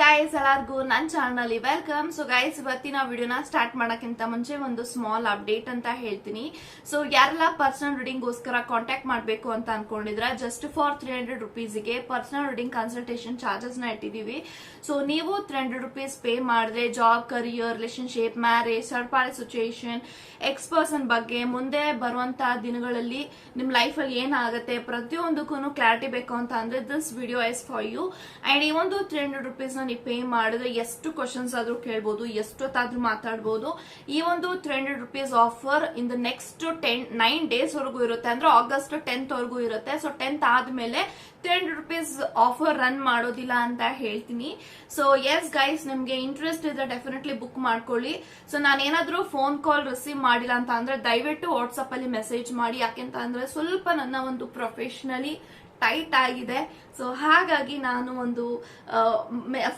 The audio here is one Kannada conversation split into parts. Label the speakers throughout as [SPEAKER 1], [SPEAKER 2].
[SPEAKER 1] ಗಾಯ್ಸ್ ಎಲ್ಲರಿಗೂ ನನ್ನ ಚಾನಲ್ ವೆಲ್ಕಮ್ ಸೊ ಗೈಸ್ ಇವತ್ತಿನ ವಿಡಿಯೋನ ಸ್ಟಾರ್ಟ್ ಮಾಡೋಕ್ಕಿಂತ ಮುಂಚೆ ಒಂದು ಸ್ಮಾಲ್ ಅಪ್ಡೇಟ್ ಅಂತ ಹೇಳ್ತೀನಿ. ಸೊ ಯಾರೆಲ್ಲ ಪರ್ಸನಲ್ ರೀಡಿಂಗ್ಗೋಸ್ಕರ ಕಾಂಟ್ಯಾಕ್ಟ್ ಮಾಡಬೇಕು ಅಂತ ಅನ್ಕೊಂಡಿದ್ರೆ ಜಸ್ಟ್ ಫಾರ್ ತ್ರೀ ಹಂಡ್ರೆಡ್ ರುಪೀಸ್ಗೆ ಪರ್ಸನಲ್ ರೀಡಿಂಗ್ ಕನ್ಸಲ್ಟೇಷನ್ ಚಾರ್ಜಸ್ನ ಇಟ್ಟಿದೀವಿ ಸೊ ನೀವು ತ್ರೀ ಹಂಡ್ರೆಡ್ ರುಪೀಸ್ ಪೇ ಮಾಡಿದ್ರೆ job career relationship marriage third party situation ex person ಬಗ್ಗೆ ಮುಂದೆ ಬರುವಂತಹ ದಿನಗಳಲ್ಲಿ ನಿಮ್ ಲೈಫ್ ಅಲ್ಲಿ ಏನಾಗುತ್ತೆ ಪ್ರತಿಯೊಂದಕ್ಕೂ ಕ್ಲಾರಿಟಿ ಬೇಕು ಅಂತ ಅಂದ್ರೆ this video is for you and ಈ ಒಂದು ತ್ರೀ ಹಂಡ್ರೆಡ್ ರುಪೀಸ್ನ ನೀವು ಪೇ ಮಾಡಿದ್ರೆ ಎಷ್ಟು ಕ್ವಶನ್ಸ್ ಆದ್ರೂ ಕೇಳ್ಬೋದು, ಎಷ್ಟೊತ್ತಾದ್ರೂ ಮಾತಾಡ್ಬೋದು. ಈ ಒಂದು three hundred rupees offer in the next ten nine days ವರೆಗೂ ಇರುತ್ತೆ. ಅಂದ್ರೆ ಆಗಸ್ಟ್ ಟೆಂತ್ ವರೆಗೂ ಇರುತ್ತೆ. ಸೊ ಟೆಂತ್ ಆದ್ಮೇಲೆ three hundred rupees offer run ಮಾಡೋದಿಲ್ಲ ಅಂತ ಹೇಳ್ತೀನಿ. ಸೊ ಎಸ್ ಗೈಸ್ ನಿಮ್ಗೆ ಇಂಟ್ರೆಸ್ಟ್ ಇದ್ರೆ ಡೆಫಿನೆಟ್ಲಿ ಬುಕ್ ಮಾಡ್ಕೊಳ್ಳಿ. ಸೊ ನಾನು ಏನಾದ್ರೂ ಫೋನ್ ಕಾಲ್ ರಿಸೀವ್ ಮಾಡಿಲ್ಲ ಅಂತ ಅಂದ್ರೆ ದಯವಿಟ್ಟು ವಾಟ್ಸಪ್ ಅಲ್ಲಿ ಮೆಸೇಜ್ ಮಾಡಿ. ಯಾಕೆಂತ ಅಂದ್ರೆ ಸ್ವಲ್ಪ ನನ್ನ ಒಂದು ಪ್ರೊಫೆಷನಲಿ ಟೈಟ್ ಆಗಿದೆ. ಸೊ ಹಾಗಾಗಿ ನಾನು ಒಂದು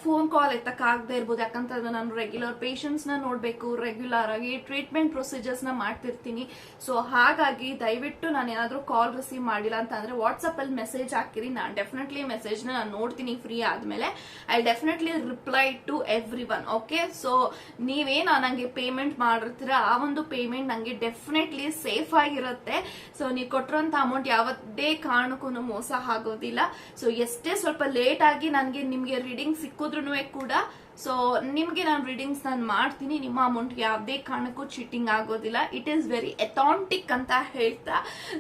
[SPEAKER 1] ಫೋನ್ ಕಾಲ್ ಎತ್ತಕ್ಕಾಗದೆ ಇರ್ಬೋದು. ಯಾಕಂತಂದ್ರೆ ನಾನು ರೆಗ್ಯುಲರ್ ಪೇಷಂಟ್ಸ್ನ ನೋಡಬೇಕು ರೆಗ್ಯುಲರ್ ಆಗಿ ಟ್ರೀಟ್ಮೆಂಟ್ ಪ್ರೊಸೀಜರ್ಸ್ನ ಮಾಡ್ತಿರ್ತೀನಿ. ಸೊ ಹಾಗಾಗಿ ದಯವಿಟ್ಟು ನಾನು ಏನಾದರೂ ಕಾಲ್ ರಿಸೀವ್ ಮಾಡಿಲ್ಲ ಅಂತ ಅಂದರೆ ವಾಟ್ಸಪ್ ಅಲ್ಲಿ ಮೆಸೇಜ್ ಹಾಕಿರಿ. ನಾನು ಡೆಫಿನೆಟ್ಲಿ ಮೆಸೇಜ್ನ ನಾನು ನೋಡ್ತೀನಿ ಫ್ರೀ ಆದಮೇಲೆ. I definitely reply to everyone okay so ನೀವೇನು ನನಗೆ ಪೇಮೆಂಟ್ ಮಾಡಿರ್ತೀರ ಆ ಒಂದು ಪೇಮೆಂಟ್ ನನಗೆ ಡೆಫಿನೆಟ್ಲಿ ಸೇಫ್ ಆಗಿರುತ್ತೆ. ಸೊ ನೀವು ಕೊಟ್ಟಿರೋಂಥ ಅಮೌಂಟ್ ಯಾವುದೇ ಕಾರಣಕ್ಕೂ ಮೋಸ ಆಗೋದಿಲ್ಲ. ಸೊ ಎಷ್ಟೇ ಸ್ವಲ್ಪ ಲೇಟ್ ಆಗಿ ನನಗೆ ನಿಮಗೆ ರೀಡಿಂಗ್ ಸಿಕ್ಕಿದ್ರು ಕೂಡ ಸೊ ನಿಮಗೆ ನಾನು ರೀಡಿಂಗ್ಸ್ ನಾನು ಮಾಡ್ತೀನಿ. ನಿಮ್ಮ ಅಮೌಂಟ್ ಯಾವುದೇ ಕಾರಣಕ್ಕೂ ಚೀಟಿಂಗ್ ಆಗೋದಿಲ್ಲ. ಇಟ್ ಈಸ್ ವೆರಿ ಎಥಾಂಟಿಕ್ ಅಂತ ಹೇಳ್ತಾ.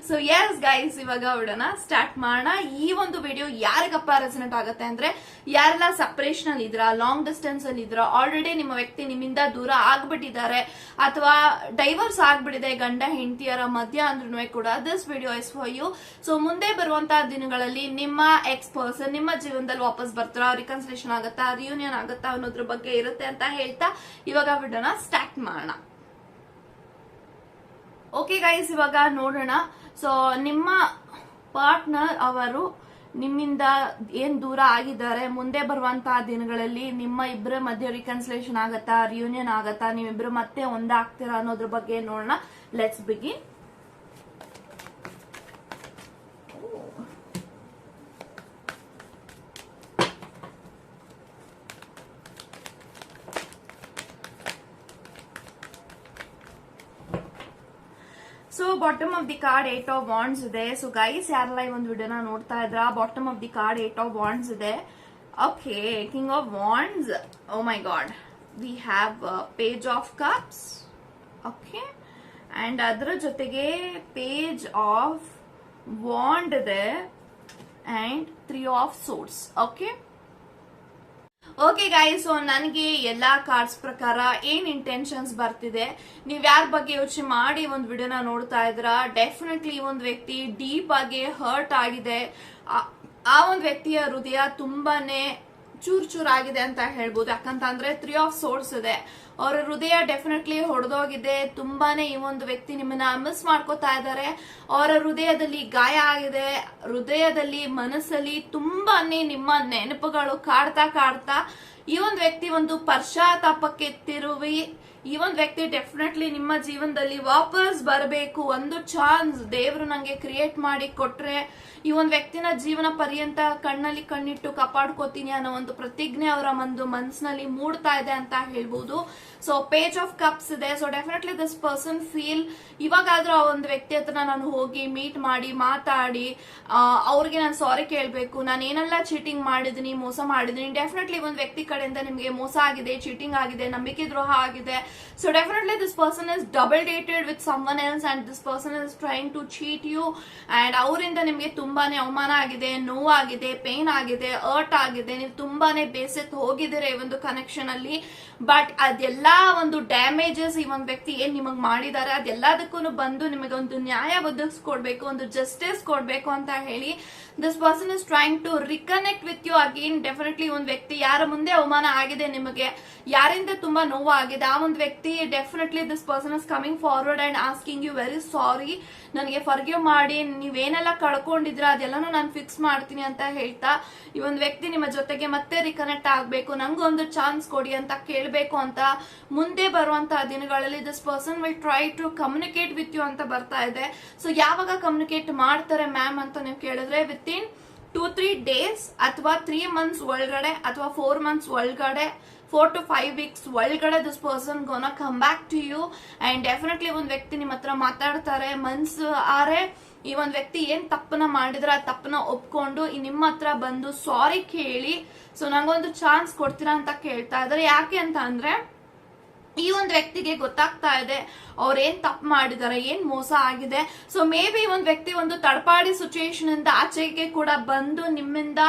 [SPEAKER 1] ಸೊ ಎಸ್ ಗೈಸ್ ಇವಾಗ ಹೊಡೋಣ ಸ್ಟಾರ್ಟ್ ಮಾಡೋಣ. ಈ ಒಂದು ವಿಡಿಯೋ ಯಾರಿಗಪ್ಪ ರೆಸನೆಟ್ ಆಗುತ್ತೆ ಅಂದ್ರೆ, ಯಾರೆಲ್ಲ ಸಪ್ರೇಷನ್ ಅಲ್ಲಿ ಇದ್ರ ಲಾಂಗ್ ಡಿಸ್ಟೆನ್ಸ್ ಅಲ್ಲಿ ಇದ್ರ ಆಲ್ರೆಡಿ ನಿಮ್ಮ ವ್ಯಕ್ತಿ ನಿಮ್ಮಿಂದ ದೂರ ಆಗ್ಬಿಟ್ಟಿದ್ದಾರೆ, ಅಥವಾ ಡೈವರ್ಸ್ ಆಗ್ಬಿಟ್ಟಿದೆ, ಗಂಡ, ಹೆಂಡತಿಯರ ಮಧ್ಯ ಅಂದ್ರೂ ಕೂಡ this video is for you so ಮುಂದೆ ಬರುವಂತಹ ದಿನಗಳಲ್ಲಿ ನಿಮ್ಮ ಎಕ್ಸ್ ಪರ್ಸನ್ ನಿಮ್ಮ ಜೀವನದಲ್ಲಿ ವಾಪಸ್ ಬರ್ತಾರ ರಿಕನ್ಸಿಲೇಷನ್ ಆಗುತ್ತಾ ರಿಯೂನಿಯನ್ ಆಗತ್ತಾ ಅನ್ನೋದ್ರ ಬಗ್ಗೆ ಇರುತ್ತೆ ಅಂತ ಹೇಳ್ತಾ ಇವಾಗ ವಿಡಿಯೋನ ಸ್ಟಾರ್ಟ್ ಮಾಡೋಣ. ಓಕೆ ಗೈಸ್ ಇವಾಗ ನೋಡೋಣ. ಸೊ ನಿಮ್ಮ ಪಾರ್ಟ್ನರ್ ಅವರು ನಿಮ್ಮಿಂದ ಏನ್ ದೂರ ಆಗಿದ್ದಾರೆ? ಮುಂದೆ ಬರುವಂತಹ ದಿನಗಳಲ್ಲಿ ನಿಮ್ಮ ಇಬ್ಬರ ಮಧ್ಯೆ ರಿಕನ್ಸಲೇಷನ್ ಆಗತ್ತಾ? ರಿಯೂನಿಯನ್ ಆಗತ್ತಾ? ನೀವಿಬ್ರು ಮತ್ತೆ ಒಂದಾಗ್ತೀರಾ ಅನ್ನೋದ್ರ ಬಗ್ಗೆ ನೋಡೋಣ. Let's begin bottom of the card eight of wands ಇದೆ. ಸೊ ಗೈಸ್ ಯಾರೆಲ್ಲ ಈ ಒಂದು ವಿಡಿಯೋನ ನೋಡ್ತಾ ಇದ್ರ? Bottom of the card eight of wands ಇದೆ. Okay king of wands oh my god we have page of cups okay and ಅದರ ಜೊತೆಗೆ ಪೇಜ್ ಆಫ್ ವಾಂಡ್ ಇದೆ. And three of swords okay okay guys so ನನಗೆ ಎಲ್ಲಾ ಕಾರ್ಡ್ಸ್ ಪ್ರಕಾರ ಏನ್ ಇಂಟೆನ್ಷನ್ಸ್ ಬರ್ತಿದೆ, ನೀವ್ ಯಾರ ಬಗ್ಗೆ ಯೋಚನೆ ಮಾಡಿ ಒಂದು ವಿಡಿಯೋನ ನೋಡ್ತಾ ಇದ್ರ ಡೆಫಿನೆಟ್ಲಿ ಒಂದು ವ್ಯಕ್ತಿ ಡೀಪ್ ಆಗಿ ಹರ್ಟ್ ಆಗಿದೆ. ಆ ಒಂದು ವ್ಯಕ್ತಿಯ ಹೃದಯ ತುಂಬಾನೇ ಚೂರ್ ಚೂರ್ ಆಗಿದೆ ಅಂತ ಹೇಳ್ಬೋದು. ಯಾಕಂತ ಅಂದ್ರೆ ತ್ರೀ ಆಫ್ ಸೋರ್ಸ್ ಇದೆ. ಅವರ ಹೃದಯ ಡೆಫಿನೆಟ್ಲಿ ಹೊಡೆದೋಗಿದೆ. ತುಂಬಾನೇ ಈ ಒಂದು ವ್ಯಕ್ತಿ ನಿಮ್ಮನ್ನ ಮಿಸ್ ಮಾಡ್ಕೋತಾ ಇದ್ದಾರೆ. ಅವರ ಹೃದಯದಲ್ಲಿ ಗಾಯ ಆಗಿದೆ. ಹೃದಯದಲ್ಲಿ, ಮನಸ್ಸಲ್ಲಿ ತುಂಬಾನೇ ನಿಮ್ಮ ನೆನಪುಗಳು ಕಾಡ್ತಾ ಕಾಡ್ತಾ ಈ ಒಂದು ವ್ಯಕ್ತಿ ಒಂದು ಪಶ್ಚಾತ್ತಾಪಕ್ಕೆ ತಿರುವಿ ಈ ಒಂದು ವ್ಯಕ್ತಿ ಡೆಫಿನೆಟ್ಲಿ ನಿಮ್ಮ ಜೀವನದಲ್ಲಿ ವಾಪಸ್ ಬರಬೇಕು ಒಂದು ಚಾನ್ಸ್ ದೇವರು ನಂಗೆ ಕ್ರಿಯೇಟ್ ಮಾಡಿ ಕೊಟ್ರೆ ಈ ಒಂದು ವ್ಯಕ್ತಿನ ಜೀವನ ಪರ್ಯಂತ ಕಣ್ಣಲ್ಲಿ ಕಣ್ಣಿಟ್ಟು ಕಾಪಾಡ್ಕೋತೀನಿ ಅನ್ನೋ ಒಂದು ಪ್ರತಿಜ್ಞೆ ಅವರ ಒಂದು ಮನಸ್ಸಿನಲ್ಲಿ ಮೂಡ್ತಾ ಇದೆ ಅಂತ ಹೇಳ್ಬೋದು. ಸೊ ಪೇಜ್ ಆಫ್ ಕಪ್ಸ್ ಇದೆ. So definitely this person feel ಇವಾಗಾದ್ರೂ ಆ ಒಂದು ವ್ಯಕ್ತಿ ಹತ್ರ ನಾನು ಹೋಗಿ ಮೀಟ್ ಮಾಡಿ ಮಾತಾಡಿ ಅವ್ರಿಗೆ ನಾನು ಸಾರಿ ಕೇಳಬೇಕು. ನಾನು ಏನೆಲ್ಲ ಚೀಟಿಂಗ್ ಮಾಡಿದೀನಿ ಮೋಸ ಮಾಡಿದೀನಿ ಡೆಫಿನೆಟ್ಲಿ ಒಂದು ವ್ಯಕ್ತಿ ಕಡೆಯಿಂದ ನಿಮಗೆ ಮೋಸ ಆಗಿದೆ ಚೀಟಿಂಗ್ ಆಗಿದೆ, ನಂಬಿಕೆ ದ್ರೋಹ ಆಗಿದೆ. So definitely this person is double dated with someone else and this person is trying to cheat you and ಅವರಿಂದ ನಿಮಗೆ ತುಂಬಾನೇ ಅವಮಾನ ಆಗಿದೆ, ನೋವಾಗಿದೆ ಪೇನ್ ಆಗಿದೆ ಅರ್ಟ್ ಆಗಿದೆ, ನೀವು ತುಂಬಾನೇ ಬೇಸೆತ್ ಹೋಗಿದ್ದೀರಾ ಈ ಒಂದು ಕನೆಕ್ಷನ್ ಅಲ್ಲಿ. ಬಟ್ ಅದೆಲ್ಲ ಒಂದು ಡ್ಯಾಮೇಜಸ್ ಈ ಒಂದು ವ್ಯಕ್ತಿ ಏನ್ ನಿಮಗ್ ಮಾಡಿದ್ದಾರೆ ಅದೆಲ್ಲದಕ್ಕೂ ಬಂದು ನಿಮಗೆ ಒಂದು ನ್ಯಾಯ ಒದಗಿಸ್ಕೊಡ್ಬೇಕು, ಒಂದು ಜಸ್ಟಿಸ್ ಕೊಡ್ಬೇಕು ಅಂತ ಹೇಳಿ this person is trying to reconnect with you again definitely ಒಂದು ವ್ಯಕ್ತಿ ಯಾರ ಮುಂದೆ ಅವಮಾನ ಆಗಿದೆ ನಿಮಗೆ, ಯಾರಿಂದ ತುಂಬಾ ನೋವು ಆಗಿದೆ ಆ ಒಂದು ವ್ಯಕ್ತಿ definitely this person is coming forward and asking you very sorry ನನಗೆ ಫರ್ಗಿವ್ ಮಾಡಿ, ನೀವೇನೆಲ್ಲ ಕಳ್ಕೊಂಡಿದ್ರ ಅದೆಲ್ಲನೂ ನಾನು ಫಿಕ್ಸ್ ಮಾಡ್ತೀನಿ ಅಂತ ಹೇಳ್ತಾ, ಈ ಒಂದು ವ್ಯಕ್ತಿ ನಿಮ್ಮ ಜೊತೆಗೆ ಮತ್ತೆ ರಿಕನೆಕ್ಟ್ ಆಗಬೇಕು, ನಂಗೊಂದು ಚಾನ್ಸ್ ಕೊಡಿ ಅಂತ ಕೇಳಬೇಕು ಅಂತ ಮುಂದೆ ಬರುವಂತಹ ದಿನಗಳಲ್ಲಿ this person will try to communicate with you ಅಂತ ಬರ್ತಾ ಇದೆ. ಸೊ ಯಾವಾಗ ಕಮ್ಯುನಿಕೇಟ್ ಮಾಡ್ತಾರೆ ಮ್ಯಾಮ್ ಅಂತ ನೀವು ಕೇಳಿದ್ರೆ with in two three days ಅಥವಾ ತ್ರೀ ಮಂತ್ಸ್ ಒಳಗಡೆ ಅಥವಾ ಫೋರ್ ಮಂತ್ಸ್ ಒಳಗಡೆ ಫೋರ್ ಟು ಫೈವ್ ವೀಕ್ಸ್ ಒಳಗಡೆ this person gonna come back to you and definitely ಒಂದು ವ್ಯಕ್ತಿ ನಿಮ್ಮ ಹತ್ರ ಮಾತಾಡ್ತಾರೆ, ಮನ್ಸು ಆರೆ, ಈ ಒಂದು ವ್ಯಕ್ತಿ ಏನ್ ತಪ್ಪನ ಮಾಡಿದ್ರೆ ಆ ತಪ್ಪನ ಒಪ್ಕೊಂಡು ಈ ನಿಮ್ಮ ಹತ್ರ ಬಂದು ಸಾರಿ ಕೇಳಿ. ಸೊ ನಂಗೊಂದು ಚಾನ್ಸ್ ಕೊಡ್ತೀರಾ ಅಂತ ಕೇಳ್ತಾ ಇದಾರೆ ಯಾಕೆ ಅಂತ ಅಂದ್ರೆ, ಈ ಒಂದು ವ್ಯಕ್ತಿಗೆ ಗೊತ್ತಾಗ್ತಾ ಇದೆ ಅವ್ರು ಏನ್ ತಪ್ಪು ಮಾಡಿದ್ದಾರೆ ಏನ್ ಮೋಸ ಆಗಿದೆ. ಸೊ ಮೇ ಬಿ ಒಂದು ವ್ಯಕ್ತಿ ಒಂದು ತಡಪಾಡಿ ಸಿಚುಯೇಷನ್ ಇಂದ ಆಚೆಗೆ ಕೂಡ ಬಂದು ನಿಮ್ಮಿಂದ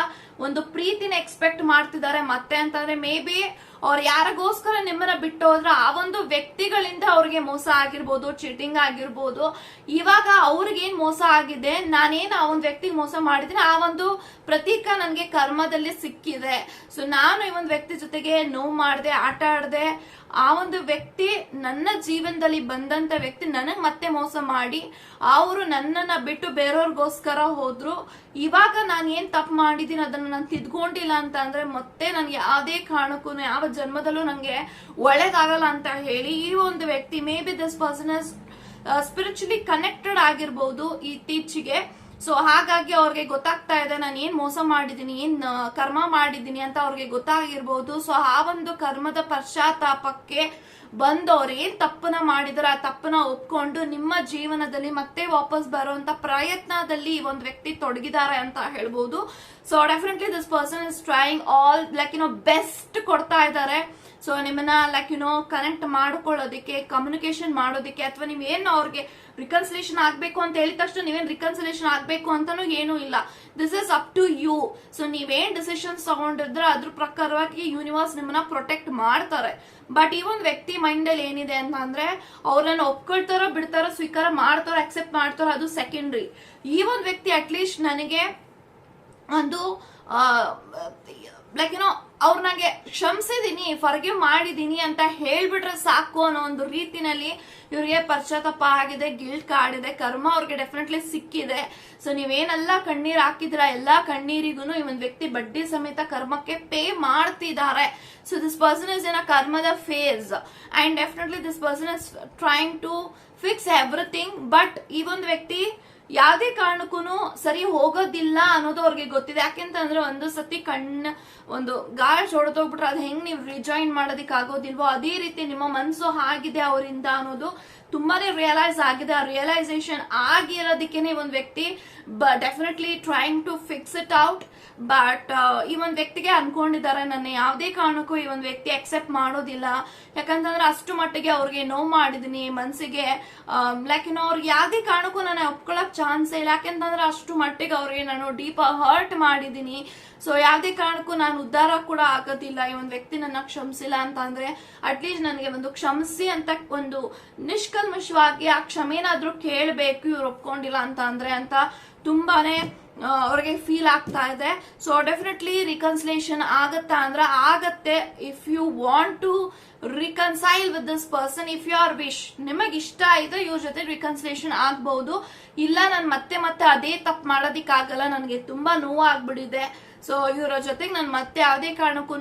[SPEAKER 1] ಒಂದು ಪ್ರೀತಿನ ಎಕ್ಸ್ಪೆಕ್ಟ್ ಮಾಡ್ತಿದ್ದಾರೆ. ಮತ್ತೆ ಅಂತಂದ್ರೆ ಮೇ ಬಿ ಅವ್ರು ಯಾರಿಗೋಸ್ಕರ ನಿಮ್ಮನ್ನ ಬಿಟ್ಟು ಹೋದ್ರ ಆ ಒಂದು ವ್ಯಕ್ತಿಗಳಿಂದ ಅವ್ರಿಗೆ ಮೋಸ ಆಗಿರ್ಬೋದು ಚೀಟಿಂಗ್ ಆಗಿರ್ಬೋದು, ಇವಾಗ ಅವ್ರಿಗೆ ಏನ್ ಮೋಸ ಆಗಿದೆ, ನಾನೇನು ಆ ಒಂದು ವ್ಯಕ್ತಿಗೆ ಮೋಸ ಮಾಡಿದ್ರೆ ಆ ಒಂದು ಪ್ರತೀಕ ನನ್ಗೆ ಕರ್ಮದಲ್ಲಿ ಸಿಕ್ಕಿದೆ. ಸೊ ನಾನು ಈ ಒಂದು ವ್ಯಕ್ತಿ ಜೊತೆಗೆ ನೋವು ಮಾಡಿದೆ, ಆಟ ಆಡದೆ, ಆ ಒಂದು ವ್ಯಕ್ತಿ ನನ್ನ ಜೀವನದಲ್ಲಿ ಬಂದಂತ ವ್ಯಕ್ತಿ ನನಗ್ ಮತ್ತೆ ಮೋಸ ಮಾಡಿ, ಅವರು ನನ್ನನ್ನ ಬಿಟ್ಟು ಬೇರೆಯವ್ರಿಗೋಸ್ಕರ ಹೋದ್ರು. ಇವಾಗ ನಾನು ಏನ್ ತಪ್ಪು ಮಾಡಿದೀನಿ ಅದನ್ನ ನಾನು ತಿದ್ಕೊಂಡಿಲ್ಲ ಅಂತ ಅಂದ್ರೆ ಮತ್ತೆ ನನ್ಗೆ ಯಾವುದೇ ಕಾರಣಕ್ಕೂ ಯಾವ ಜನ್ಮದಲ್ಲೂ ನಂಗೆ ಒಳ್ಳೇದಾಗಲ್ಲ ಅಂತ ಹೇಳಿ ಈ ಒಂದು ವ್ಯಕ್ತಿ maybe this person spiritually connected ಆಗಿರ್ಬೋದು ಇತ್ತೀಚೆಗೆ. ಸೊ ಹಾಗಾಗಿ ಅವ್ರಿಗೆ ಗೊತ್ತಾಗ್ತಾ ಇದೆ, ನಾನು ಏನ್ ಮೋಸ ಮಾಡಿದ್ದೀನಿ, ಏನ್ ಕರ್ಮ ಮಾಡಿದ್ದೀನಿ ಅಂತ ಅವ್ರಿಗೆ ಗೊತ್ತಾಗಿರ್ಬೋದು. ಸೊ ಆ ಒಂದು ಕರ್ಮದ ಪಶ್ಚಾತ್ತಾಪಕ್ಕೆ ಬಂದವ್ರು ಏನ್ ತಪ್ಪನ ಮಾಡಿದ್ರ, ಆ ತಪ್ಪನ ಒಪ್ಕೊಂಡು ನಿಮ್ಮ ಜೀವನದಲ್ಲಿ ಮತ್ತೆ ವಾಪಸ್ ಬರುವಂತ ಪ್ರಯತ್ನದಲ್ಲಿ ಈ ಒಂದು ವ್ಯಕ್ತಿ ತೊಡಗಿದ್ದಾರೆ ಅಂತ ಹೇಳ್ಬೋದು. So definitely this person is trying all like no best ಕೊಡ್ತಾ ಇದ್ದಾರೆ. ಸೊ ನಿಮ್ಮನ್ನ ಲೈಕ್ ಯು ನೋ ಕನೆಕ್ಟ್ ಮಾಡ್ಕೊಳ್ಳೋದಕ್ಕೆ ಕಮ್ಯುನಿಕೇಶನ್ ಮಾಡೋದಕ್ಕೆ ಅಥವಾ ನೀವೇನು ಅವ್ರಿಗೆ ರಿಕನ್ಸಿಲೇಷನ್ ಆಗ್ಬೇಕು ಅಂತ ಹೇಳಿದ ತಕ್ಷಣ ನೀವೇನ್ ರಿಕನ್ಸಿಲೇಷನ್ ಆಗ್ಬೇಕು ಅಂತಾನು ಏನೂ ಇಲ್ಲ. This is up to you so ನೀವೇನ್ ಡಿಸಿಷನ್ಸ್ ತಗೊಂಡಿದ್ರೆ ಅದ್ರ ಪ್ರಕಾರವಾಗಿ ಯೂನಿವರ್ಸ್ ನಿಮ್ಮನ್ನ ಪ್ರೊಟೆಕ್ಟ್ ಮಾಡ್ತಾರೆ. ಬಟ್ ಈ ಒಂದು ವ್ಯಕ್ತಿ ಮೈಂಡ್ ಅಲ್ಲಿ ಏನಿದೆ ಅಂತ ಅಂದ್ರೆ, ಅವ್ರನ್ನ ಒಪ್ಕೊಳ್ತಾರೋ ಬಿಡ್ತಾರೋ ಸ್ವೀಕಾರ ಮಾಡ್ತಾರೋ ಅಕ್ಸೆಪ್ಟ್ ಮಾಡ್ತಾರೋ ಅದು ಸೆಕೆಂಡ್ರಿ ಈ ಒಂದು ವ್ಯಕ್ತಿ ಅಟ್ಲೀಸ್ಟ್ ನನಗೆ ಒಂದು ಲೈಕ್ ಏನೋ ಅವ್ರು ನಂಗೆ ಕ್ಷಮಿಸಿದೀನಿ ಫರ್ಗಿವ್ ಮಾಡಿದೀನಿ ಅಂತ ಹೇಳ್ಬಿಟ್ರೆ ಸಾಕು ಅನ್ನೋ ಒಂದು ರೀತಿನಲ್ಲಿ ಇವ್ರಿಗೆ ಪಶ್ಚಾತ್ತಾಪ ಆಗಿದೆ ಗಿಲ್ಟ್ ಕಾಡಿದೆ, ಕರ್ಮ ಅವ್ರಿಗೆ ಡೆಫಿನೆಟ್ಲಿ ಸಿಕ್ಕಿದೆ. ಸೊ ನೀವೇನೆಲ್ಲ ಕಣ್ಣೀರ್ ಹಾಕಿದ್ರ, ಎಲ್ಲಾ ಕಣ್ಣೀರಿಗೂ ಈ ಒಂದು ವ್ಯಕ್ತಿ ಬಡ್ಡಿ ಸಮೇತ ಕರ್ಮಕ್ಕೆ ಪೇ ಮಾಡ್ತಿದ್ದಾರೆ so this person is in a ಕರ್ಮದ phase and definitely this person is trying to fix everything but ಈ ಒಂದು ವ್ಯಕ್ತಿ ಯಾವ್ದೇ ಕಾರಣಕ್ಕೂ ಸರಿ ಹೋಗೋದಿಲ್ಲ ಅನ್ನೋದು ಅವ್ರಿಗೆ ಗೊತ್ತಿದೆ. ಯಾಕೆಂತಂದ್ರೆ ಒಂದು ಸತಿ ಕಣ್ಣ, ಒಂದು ಗಾಳಿ ಹೊಡೆದೋಗ್ಬಿಟ್ರೆ ಅದು ಹೆಂಗ್ ನೀವು ರಿಜಾಯಿನ್ ಮಾಡೋದಕ್ಕೆ ಆಗೋದಿಲ್ವೋ ಅದೇ ರೀತಿ ನಿಮ್ಮ ಮನಸ್ಸು ಆಗಿದೆ ಅವರಿಂದ ಅನ್ನೋದು ತುಂಬಾನೇ ರಿಯಲೈಸ್ ಆಗಿದೆ. ಆ ರಿಯಲೈಸೇಷನ್ ಆಗಿರೋದಕ್ಕೇನೆ ಒಂದು ವ್ಯಕ್ತಿ definitely trying to fix it out but ಈ ಒಂದು ವ್ಯಕ್ತಿಗೆ ಅನ್ಕೊಂಡಿದ್ದಾರೆ ನನ್ನ. ಯಾವುದೇ ಕಾರಣಕ್ಕೂ ಈ ಒಂದು ವ್ಯಕ್ತಿ ಅಕ್ಸೆಪ್ಟ್ ಮಾಡೋದಿಲ್ಲ. ಯಾಕಂತಂದ್ರೆ ಅಷ್ಟು ಮಟ್ಟಿಗೆ ಅವ್ರಿಗೆ ನೋವು ಮಾಡಿದೀನಿ ಮನಸ್ಸಿಗೆ ಲೈಕ್ ಇನ್ನು ಅವ್ರಿಗೆ ಯಾವುದೇ ಕಾರಣಕ್ಕೂ ನಾನು ಒಪ್ಕೊಳ್ಳೋಕೆ ಚಾನ್ಸ್ ಇಲ್ಲ. ಯಾಕೆಂತಂದ್ರೆ ಅಷ್ಟು ಮಟ್ಟಿಗೆ ಅವ್ರಿಗೆ ನಾನು ಡೀಪ್ ಹರ್ಟ್ ಮಾಡಿದ್ದೀನಿ ಸೊ ಯಾವುದೇ ಕಾರಣಕ್ಕೂ ನಾನು ಉದ್ಧಾರ ಕೂಡ ಆಗೋದಿಲ್ಲ. ಈ ಒಂದು ವ್ಯಕ್ತಿ ನನ್ನ ಕ್ಷಮಿಸಿಲ್ಲ ಅಂತ ಅಂದ್ರೆ ಅಟ್ಲೀಸ್ಟ್ ನನಗೆ ಒಂದು ಕ್ಷಮಿಸಿ ಅಂತ ಒಂದು ನಿಷ್ಕಲ್ಮಶವಾಗಿ ಆ ಕ್ಷಮೆನಾದ್ರೂ ಕೇಳಬೇಕು, ಇವ್ರು ಒಪ್ಕೊಂಡಿಲ್ಲ ಅಂತ ಅಂದ್ರೆ ಅಂತ ತುಂಬಾನೇ ಆ, ಅವ್ರಿಗೆ ಫೀಲ್ ಆಗ್ತಾ ಇದೆ. ಸೊ ಡೆಫಿನೆಟ್ಲಿ ರಿಕನ್ಸಿಲೇಷನ್ ಆಗತ್ತಾ ಅಂದ್ರೆ ಆಗತ್ತೆ if you want to reconcile with this person if you are wish ನಿಮಗೆ ಇಷ್ಟ ಇದೆ ಇವ್ರ ಜೊತೆ ರಿಕನ್ಸಿಲೇಷನ್ ಆಗ್ಬಹುದು ಇಲ್ಲ ನಾನು ಮತ್ತೆ ಮತ್ತೆ ಅದೇ ತಪ್ಪು ಮಾಡೋದಿಕ್ಕಾಗಲ್ಲ ನನಗೆ ತುಂಬಾ ನೋವು ಆಗ್ಬಿಟ್ಟಿದೆ ಸೊ ಇವರ ಜೊತೆಗೆ ನಾನು ಮತ್ತೆ ಯಾವುದೇ ಕಾರಣಕ್ಕೂ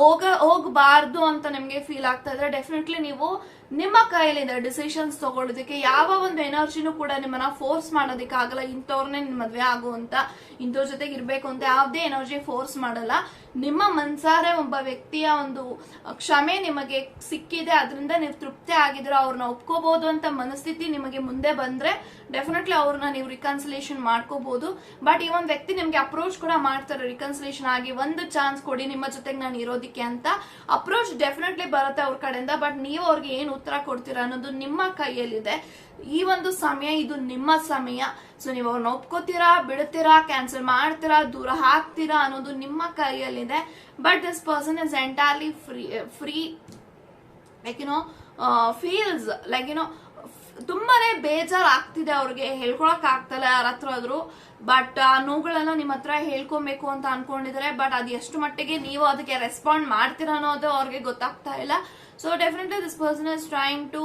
[SPEAKER 1] ಹೋಗ ಹೋಗಬಾರ್ದು ಅಂತ ನಿಮಗೆ ಫೀಲ್ ಆಗ್ತಾ ಇದ್ರೆ ಡೆಫಿನೆಟ್ಲಿ ನೀವು ನಿಮ್ಮ ಕೈಯಲ್ಲಿದೆ ಡಿಸಿಷನ್ಸ್ ತಗೊಳ್ಳೋದಕ್ಕೆ ಯಾವ ಒಂದು ಎನರ್ಜಿನೂ ಕೂಡ ನಿಮ್ಮನ್ನ ಫೋರ್ಸ್ ಮಾಡೋದಕ್ಕೆ ಆಗಲ್ಲ ಇಂಥವ್ರನ್ನೇ ನಿಮ್ ಮದ್ವೆ ಆಗುವಂತ ಇಂಥವ್ರ ಜೊತೆಗೆ ಇರಬೇಕು ಅಂತ ಯಾವುದೇ ಎನರ್ಜಿ ಫೋರ್ಸ್ ಮಾಡಲ್ಲ. ನಿಮ್ಮ ಮನ್ಸಾರೆ ಒಬ್ಬ ವ್ಯಕ್ತಿಯ ಒಂದು ಕ್ಷಮೆ ನಿಮಗೆ ಸಿಕ್ಕಿದೆ, ಅದರಿಂದ ನೀವು ತೃಪ್ತಿ ಆಗಿದ್ರೆ ಅವ್ರನ್ನ ಒಪ್ಕೋಬಹುದು ಅಂತ ಮನಸ್ಥಿತಿ ನಿಮಗೆ ಮುಂದೆ ಬಂದ್ರೆ ಡೆಫಿನೆಟ್ಲಿ ಅವ್ರನ್ನ ನೀವು ರಿಕನ್ಸಿಲೇಷನ್ ಮಾಡ್ಕೋಬಹುದು ಬಟ್ ಈ ಒಂದು ವ್ಯಕ್ತಿ ನಿಮ್ಗೆ ಅಪ್ರೋಚ್ ಕೂಡ ಮಾಡ್ತಾರೆ ರಿಕನ್ಸಿಲೇಷನ್ ಆಗಿ ಒಂದು ಚಾನ್ಸ್ ಕೊಡಿ, ನಿಮ್ಮ ಜೊತೆಗೆ ನಾನು ಇರೋದಿಕ್ಕೆ ಅಂತ. ಅಪ್ರೋಚ್ ಡೆಫಿನೆಟ್ಲಿ ಬರುತ್ತೆ ಅವ್ರ ಕಡೆಯಿಂದ ಬಟ್ ನೀವು ಅವ್ರಿಗೆ ಏನ್ ಉತ್ತರ ಕೊಡ್ತೀರಾ ಅನ್ನೋದು ನಿಮ್ಮ ಕೈಯಲ್ಲಿದೆ. ಈ ಒಂದು ಸಮಯ, ಇದು ನಿಮ್ಮ ಸಮಯ. ಸೊ ನೀವು ಅವ್ರನ್ನ ಒಪ್ಕೋತೀರಾ, ಬಿಡ್ತೀರಾ ಕ್ಯಾನ್ಸಲ್ ಮಾಡ್ತೀರಾ, ದೂರ ಹಾಕ್ತೀರಾ ಅನ್ನೋದು ನಿಮ್ಮ ಕೈಯಲ್ಲಿದೆ. But this person is entirely free free like you know feels like you know ತುಂಬಾನೇ ಬೇಜಾರ್ ಆಗ್ತಿದೆ ಅವ್ರಿಗೆ, ಹೇಳ್ಕೊಳಕ್ ಆಗ್ತಲ್ಲ ಯಾರ ಹತ್ರ ಆದ್ರೂ. ಬಟ್ ಆ ನೋವುಗಳನ್ನ ನಿಮ್ಮ ಹತ್ರ ಹೇಳ್ಕೊಬೇಕು ಅಂತ ಅನ್ಕೊಂಡಿದ್ರೆ ಬಟ್ ಅದು ಎಷ್ಟು ಮಟ್ಟಿಗೆ ನೀವು ಅದಕ್ಕೆ ರೆಸ್ಪಾಂಡ್ ಮಾಡ್ತೀರಾ ಅನ್ನೋದು ಅವ್ರಿಗೆ ಗೊತ್ತಾಗ್ತಾ ಇಲ್ಲ. So definitely this person is trying to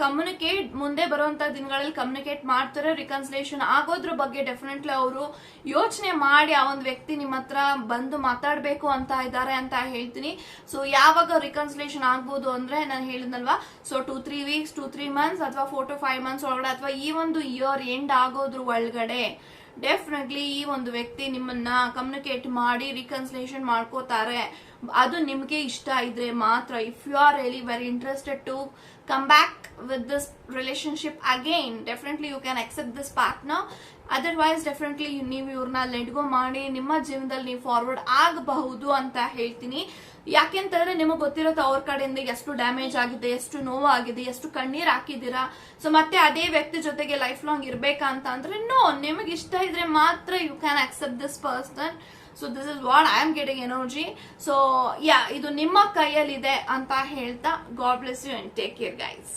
[SPEAKER 1] communicate ಮುಂದೆ ಬರುವಂತ ದಿನಗಳಲ್ಲಿ ಕಮ್ಯುನಿಕೇಟ್ ಮಾಡ್ತಾರೆ ರಿಕನ್ಸಿಲೇಷನ್ ಆಗೋದ್ರ ಬಗ್ಗೆ ಡೆಫಿನೆಟ್ಲಿ ಅವರು ಯೋಚನೆ ಮಾಡಿ ಆ ಒಂದು ವ್ಯಕ್ತಿ ನಿಮ್ಮ ಹತ್ರ ಬಂದು ಮಾತಾಡಬೇಕು ಅಂತ ಇದ್ದಾರೆ ಅಂತ ಹೇಳ್ತೀನಿ. ಸೊ ಯಾವಾಗ ರಿಕನ್ಸಿಲೇಷನ್ ಆಗ್ಬೋದು ಅಂದ್ರೆ ನಾನು ಹೇಳಿದ್ನಲ್ವಾ? So two three weeks two three months ಅಥವಾ ಫೋರ್ ಟು ಫೈವ್ ಮಂತ್ಸ್ ಒಳಗಡೆ ಅಥವಾ ಈ ಒಂದು ಇಯರ್ ಎಂಡ್ ಆಗೋದ್ರ ಒಳಗಡೆ ಡೆಫಿನೆಟ್ಲಿ ಈ ಒಂದು ವ್ಯಕ್ತಿ ನಿಮ್ಮನ್ನ ಕಮ್ಯುನಿಕೇಟ್ ಮಾಡಿ ರಿಕನ್ಸಿಲೇಷನ್ ಮಾಡ್ಕೋತಾರೆ. ಅದು ನಿಮಗೆ ಇಷ್ಟ ಇದ್ರೆ ಮಾತ್ರ if you are really very interested to come back with this relationship again definitely you can accept this partner otherwise definitely ನೀವು ಇವ್ರನ್ನ ಲೆಟ್ಗೋ ಮಾಡಿ, ನಿಮ್ಮ ಜೀವನದಲ್ಲಿ ನೀವು ಫಾರ್ವರ್ಡ್ ಆಗಬಹುದು ಅಂತ ಹೇಳ್ತೀನಿ. ಯಾಕೆಂತಂದ್ರೆ ನಿಮಗೆ ಗೊತ್ತಿರುತ್ತೆ ಅವ್ರ ಕಡೆಯಿಂದ ಎಷ್ಟು ಡ್ಯಾಮೇಜ್ ಆಗಿದೆ, ಎಷ್ಟು ನೋವಾಗಿದೆ, ಎಷ್ಟು ಕಣ್ಣೀರ್ ಹಾಕಿದ್ದೀರಾ. ಸೊ ಮತ್ತೆ ಅದೇ ವ್ಯಕ್ತಿ ಜೊತೆಗೆ ಲೈಫ್ ಲಾಂಗ್ ಇರ್ಬೇಕಂತ ಅಂದ್ರೆ ನೋ ನಿಮಗೆ ಇಷ್ಟ ಇದ್ರೆ ಮಾತ್ರ you can accept this person so this is what I am getting energy so yeah ಇದು ನಿಮ್ಮ ಕೈಯಲ್ಲಿದೆ ಅಂತ ಹೇಳ್ತಾ god bless you and take care guys